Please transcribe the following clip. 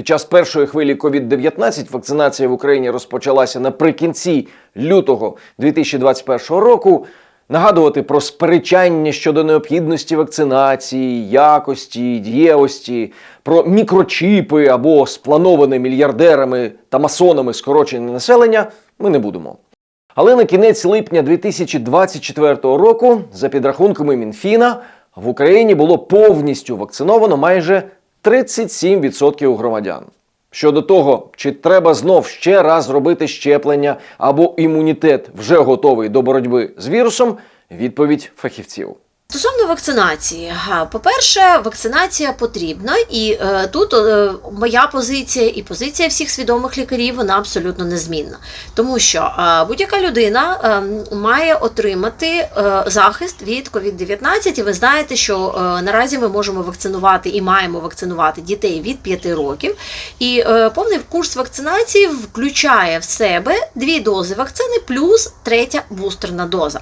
Під час першої хвилі COVID-19 вакцинація в Україні розпочалася наприкінці лютого 2021 року. Нагадувати про сперечання щодо необхідності вакцинації, якості, дієвості, про мікрочіпи або сплановане мільярдерами та масонами скорочення населення ми не будемо. Але на кінець липня 2024 року, за підрахунками Мінфіна, в Україні було повністю вакциновано майже 37% громадян. Щодо того, чи треба знов ще раз робити щеплення або імунітет вже готовий до боротьби з вірусом, відповідь фахівців. Стосовно вакцинації, по-перше, вакцинація потрібна, і е, тут е, моя позиція і позиція всіх свідомих лікарів вона абсолютно незмінна. Тому що е, будь-яка людина е, має отримати захист від COVID-19, і ви знаєте, що наразі ми можемо вакцинувати і маємо вакцинувати дітей від 5 років. І повний курс вакцинації включає в себе дві дози вакцини плюс третя бустерна доза.